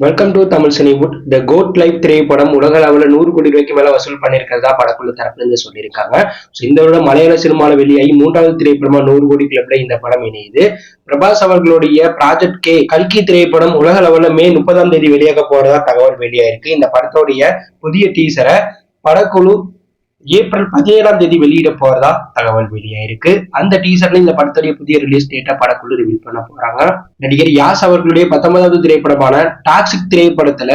Welcome to Tamil Cinewood. The goat life திரைப்படம் உலக அளவில் நூறு கோடி ரூபாய்க்கு மேல வசூல் பண்ணியிருக்கிறதா படக்குழு தரப்புலேருந்து சொல்லியிருக்காங்க. ஸோ இந்த விட மலையாள சினிமாவில் வெளியாகி மூன்றாவது திரைப்படமா நூறு கோடி கிளப்ல இந்த படம் இணையுது. பிரபாஸ் அவர்களுடைய ப்ராஜெக்ட் கே கல்கி திரைப்படம் உலக அளவில் மே முப்பதாம் தேதி வெளியாக போறதா தகவல் வெளியாயிருக்கு. இந்த படத்தோடைய புதிய டீசரை படக்குழு ஏப்ரல் பதினேழாம் தேதி வெளியிட போறதா தகவல் வெளியாயிருக்கு அந்த டீசர்ல இந்த படத்துடைய புதிய ரிலீஸ் டேட்டா படக்குழு ரிவீல் பண்ண போறாங்க. நடிகர் யாஸ் அவர்களுடைய பத்தொன்பதாவது திரைப்படமான டாக்ஸிக் திரைப்படத்துல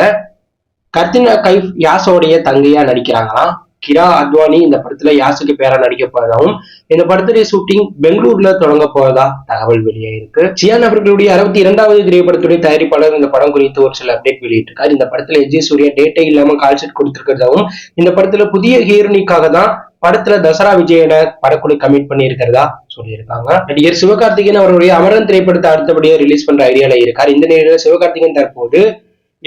கர்த்தினா கைஃப் யாஸோடைய தங்கையா நடிக்கிறாங்களாம். கிரா அத்வானி இந்த படத்துல யாசுக்கு பேரா நடிக்க போறதாகவும் இந்த படத்துடைய ஷூட்டிங் பெங்களூர்ல தொடங்க போறதா தகவல் வெளியாயிருக்கு சியான் அவர்களுடைய அறுபத்தி இரண்டாவது திரைப்படத்துடைய தயாரிப்பாளர் இந்த படம் குறித்து ஒரு சில அப்டேட் வெளியிட்டிருக்காரு. இந்த படத்துல எஜே சூர்யா டேட்டே இல்லாம கால் ஷீட் கொடுத்திருக்கிறதாவும் இந்த படத்துல புதிய ஹீரோனிக்காக தான் படத்துல தசரா விஜயன படக்குழு கமிட் பண்ணி இருக்கிறதா சொல்லியிருக்காங்க. நடிகர் சிவகார்த்திகேயன் அவருடைய அமரன் திரைப்படத்தை அடுத்தபடியாக ரிலீஸ் பண்ற ஐடியால இருக்கார். இந்த நேரத்தில் சிவகார்த்திகேயன் தற்போது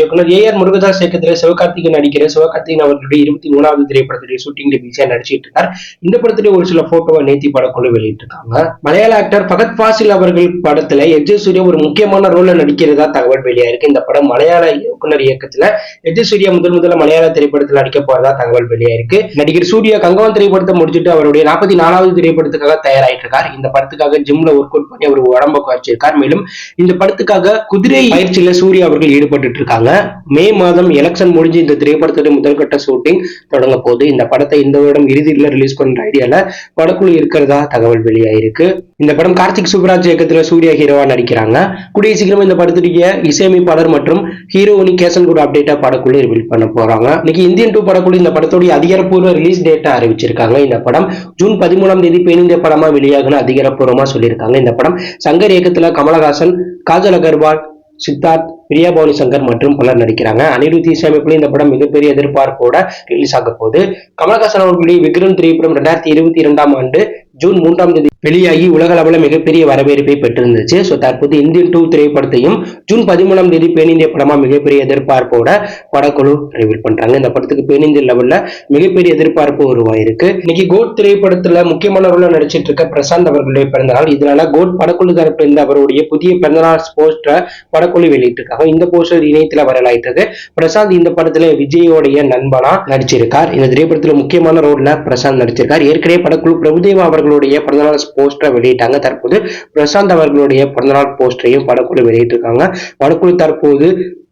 இயக்குனர் ஏ ஆர் முருகதாஸ் இயக்கத்துல சிவகார்த்திகேயன் நடிக்கிற சிவகார்த்திகேயன் அவர்களுடைய இருபத்தி மூணாவது திரைப்படத்துடைய ஷூட்டிங்ல பிஸியா நடிச்சிட்டு இருக்கார் இந்த படத்துடைய ஒரு சில போட்டோவை நேத்தி படக்குழு வெளியிட்டிருக்காங்க. மலையாள ஆக்டர் பகத் பாசில் அவர்கள் படத்துல எஜே சூர்யா ஒரு முக்கியமான ரோல்ல நடிக்கிறதா தகவல் வெளியா இருக்கு இந்த படம் மலையாள இயக்குனர் இயக்கத்துல எஜே சூர்யா முதல் முதல்ல மலையாள திரைப்படத்தில் நடிக்க போறதா தகவல் வெளியா இருக்கு நடிகர் சூர்யா கங்கவன் திரைப்படத்தை முடிச்சுட்டு அவருடைய நாற்பத்தி நாலாவது திரைப்படத்துக்காக தயாராயிட்டு இருக்கார் இந்த படத்துக்காக ஜிம்ல ஒர்க் அவுட் பண்ணி அவர் உடம்ப குறைச்சிருக்கார். மேலும் இந்த படத்துக்காக குதிரை பயிற்சியில சூர்யா அவர்கள் ஈடுபட்டு இருக்காங்க மே மாதம் எலெக்ஷன் முடிஞ்சு இந்த திரைப்படத்துடைய முதல்கட்ட ஷூட்டிங் தொடங்க போது இந்த படத்தை இந்த வருடம் இறுதியில் ரிலீஸ் பண்ற ஐடியால படக்குழு இருக்கிறதா தகவல் வெளியாயிருக்கு. இந்த படம் கார்த்திக் சுப்ராஜ் இயக்கத்துல சூர்யா ஹீரோவா நடிக்கிறாங்க. கூடிய சீக்கிரம் இந்த படத்துடைய இசையமைப்பாளர் மற்றும் ஹீரோனி கேசன் கூட அப்டேட்டா படக்குழு ரிவீல் பண்ண போறாங்க. இன்னைக்கு இந்தியன் டூ படக்குழு இந்த படத்துடைய அதிகாரப்பூர்வ ரிலீஸ் டேட்டா அறிவிச்சிருக்காங்க. இந்த படம் ஜூன் பதிமூணாம் தேதி பேனிந்திய படமா வெளியாகணும் அதிகாரப்பூர்வமா சொல்லியிருக்காங்க. இந்த படம் சங்கர் இயக்கத்துல கமலஹாசன் காஜல் அகர்வால் சித்தார்த் பிரியா பவானி சங்கர் மற்றும் பலர் நடிக்கிறாங்க. அனிருத் இசையமைப்புல இந்த படம் மிகப்பெரிய எதிர்பார்ப்போட ரிலீஸ் ஆக போகுது. கமல்ஹாசன் அவர்களுடைய விக்ரம் திரைப்படம் ரெண்டாயிரத்தி இருபத்தி இரண்டாம் ஆண்டு ஜூன் மூன்றாம் தேதி வெளியாகி உலகளவில் மிகப்பெரிய வரவேற்பை பெற்றிருந்துச்சு. ஸோ தற்போது இந்தியன் டூ திரைப்படத்தையும் ஜூன் பதிமூணாம் தேதி பேனிந்திய படமா மிகப்பெரிய எதிர்பார்ப்போட படக்குழு ரிவீல் பண்றாங்க. இந்த படத்துக்கு பேனிந்திய லெவல்ல மிகப்பெரிய எதிர்பார்ப்பு உருவாயிருக்கு. இன்னைக்கு கோட் திரைப்படத்துல முக்கியமான ரோல நடிச்சிட்டு இருக்க பிரசாந்த் அவர்களுடைய பிறந்தநாள். இதனால கோட் படக்குழு தரப்பு இருந்து அவருடைய புதிய பிறந்தநாள் போஸ்டர் படக்குழு வெளியிட்டிருக்காங்க. இந்த போஸ்டர் இணையத்துல வரலாயிட்டது பிரசாந்த் இந்த படத்துல விஜயோடைய நண்பனா நடிச்சிருக்கார். இந்த திரைப்படத்துல முக்கியமான ரோல்ல பிரசாந்த் நடிச்சிருக்கார். ஏற்கனவே படக்குழு பிரபுதேவா அவர்களுடைய பிறந்தநாள் போஸ்டரை வெளியிட்டாங்க. தற்போது பிரசாந்த் அவர்களுடைய பிறந்தநாள் போஸ்டரையும் படக்குழு வெளியிட்டிருக்காங்க. படக்குழு தற்போது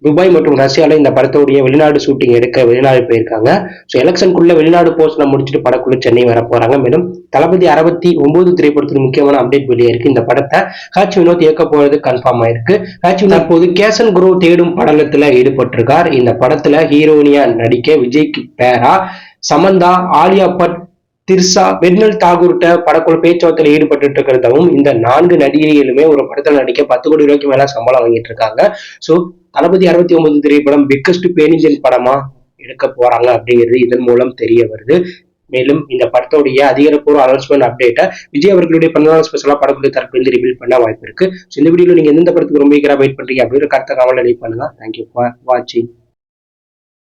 துபாய் மற்றும் ரஷ்யால இந்த படத்தோடைய வெளிநாடு ஷூட்டிங் எடுக்க வெளிநாடு போயிருக்காங்க. ஸோ எலெக்ஷனுக்குள்ள வெளிநாடு போஸ்ட்ல முடிச்சுட்டு படக்குழு சென்னை வர போறாங்க. மேலும் தளபதி அறுபத்தி ஒன்பது திரைப்படத்தின் முக்கியமான அப்டேட் வெளியாயிருக்கு இந்த படத்தை ஹாச் வினோத் இயக்க போறது கன்ஃபார்ம் ஆயிருக்கு. ஹாச் வினோத் தற்போது கேசன் குரு தேடும் படலத்துல ஈடுபட்டிருக்கார். இந்த படத்துல ஹீரோனியா நடிக்க விஜய்க்கு பேரா சமந்தா ஆலியா பட் திர்சா வெட்னல் தாகூர்கிட்ட படக்குழு பேச்சுவார்த்தையில் ஈடுபட்டு இருக்கிறதாவும் இந்த நான்கு நடிகைகளுமே ஒரு படத்தில் நடிக்க பத்து கோடி ரூபாய்க்கு மேல சம்பளம் வாங்கிட்டு இருக்காங்க. ஸோ தளபதி அறுபத்தி ஒன்பது திரைப்படம் பிக்கஸ்ட் பேனிஜன் படமா எடுக்க போறாங்க அப்படிங்கிறது இதன் மூலம் தெரிய வருது. மேலும் இந்த படத்தோடைய அதிகாரப்பூர்வ அனௌன்ஸ்மெண்ட் அப்டேட்டை விஜய் அவர்களுடைய பிறந்தநாள் ஸ்பெஷலாக படக்குழு தரப்பிலிருந்து ரிவீல் பண்ண வாய்ப்பு இருக்கு. ஸோ இந்த வீடியோவில் நீங்க எந்த படத்துக்கு ரொம்ப வெயிட் பண்ணுறீங்க அப்படிங்கிற கருத்தை கவலை பண்ணுங்க. தேங்க்யூ ஃபார் வாட்சிங்